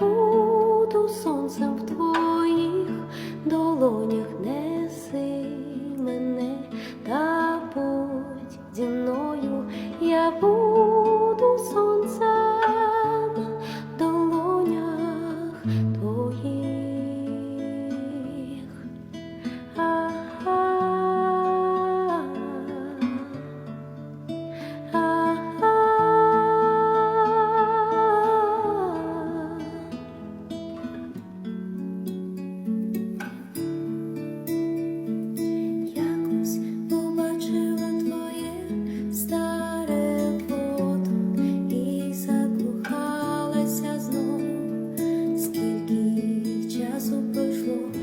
буду сонцем в твоїх долонях. 说